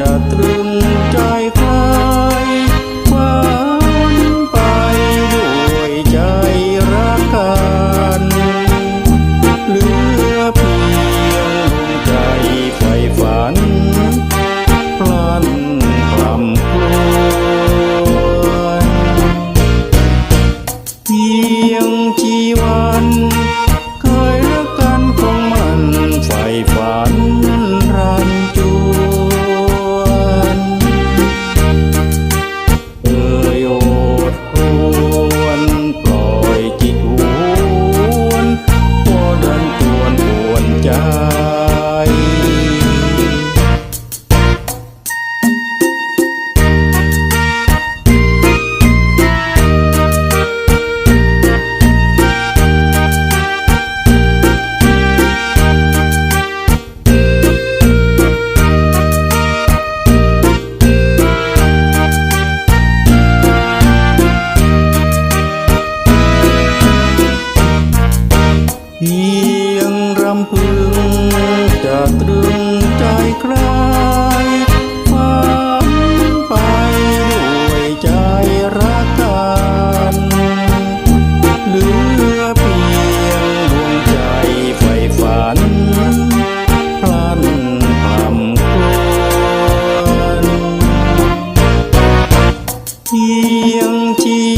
i'll yatra ใจใครฝันไปด้วยใจรักกันเหลือเพียงดวงใจใฝ่ฝันพลันทำครนเพียงจี